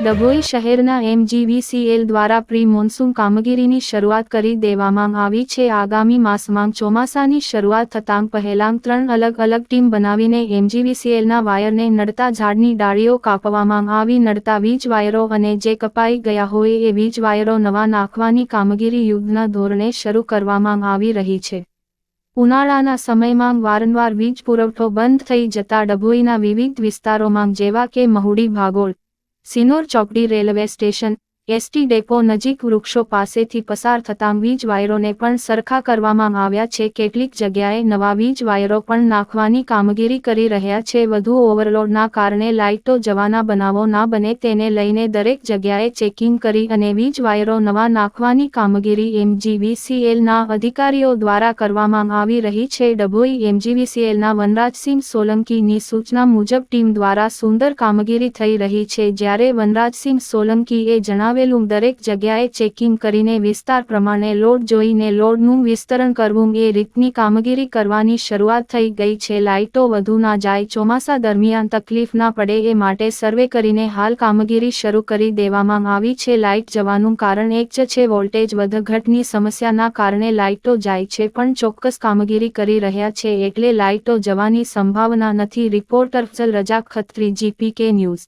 ડભોઈ શહેરના એમજીવીસીએલ દ્વારા pre monsoon કામગીરીની શરૂઆત કરી દેવામાં આવી છે. આગામી માસમાં ચોમાસાની શરૂઆત થતાં પહેલાં ત્રણ અલગ અલગ ટીમ બનાવીને એમજીવીસીએલના વાયરને નડતા ઝાડની ડાળીઓ કાપવામાં આવી. નડતા વીજ વાયરો અને જે કપાઈ ગયા હોય એ વીજ વાયરો નવા નાખવાની કામગીરી યુદ્ધના ધોરણે શરૂ કરવામાં આવી રહી છે. ઉનાળાના સમયમાં વારંવાર વીજ પુરવઠો બંધ થઈ જતા ડભોઈના વિવિધ વિસ્તારોમાં જેવા કે મહુડી ભાગોળ, સિનોર ચોકડી રેલવે સ્ટેશન એસટી ડેપો નજીક વૃક્ષો પાસેથી પસાર થતાં વીજ વાયરોને પણ સરખા કરવામાં આવ્યા છે. કેટલીક જગ્યાએ નવા વીજ વાયરો પણ નાખવાની કામગીરી કરી રહ્યા છે. વધુ ઓવરલોડના કારણે લાઇટો જવાના બનાવો ના બને તેને લઈને દરેક જગ્યાએ ચેકિંગ કરી અને વીજ વાયરો નવા નાખવાની કામગીરી એમજીવીસીએલના અધિકારીઓ દ્વારા કરવામાં આવી રહી છે. ડભોઈ એમજીવીસીએલના વનરાજસિંહ સોલંકીની સૂચના મુજબ ટીમ દ્વારા સુંદર કામગીરી થઈ રહી છે. જ્યારે વનરાજસિંહ સોલંકીએ જણાવેલું દરેક જગ્યાએ ચેકિંગ કરીને વિસ્તાર પ્રમાણે લોડ જોઈને લોડનું વિસ્તરણ કરવું એ રીતની કામગીરી કરવાની શરૂઆત થઈ ગઈ છે. લાઇટો વધુ ના જાય, ચોમાસા દરમિયાન તકલીફ ના પડે એ માટે સર્વે કરીને હાલ કામગીરી શરૂ કરી દેવામાં આવી છે. લાઇટ જવાનું કારણ એક જ છે, વોલ્ટેજ વધઘટની સમસ્યાના કારણે લાઇટો જાય છે, પણ ચોક્કસ કામગીરી કરી રહ્યા છે. એટલે લાઇટો જવાની સંભાવના નથી. રિપોર્ટર રજા ખત્રી, જીપીકે ન્યૂઝ.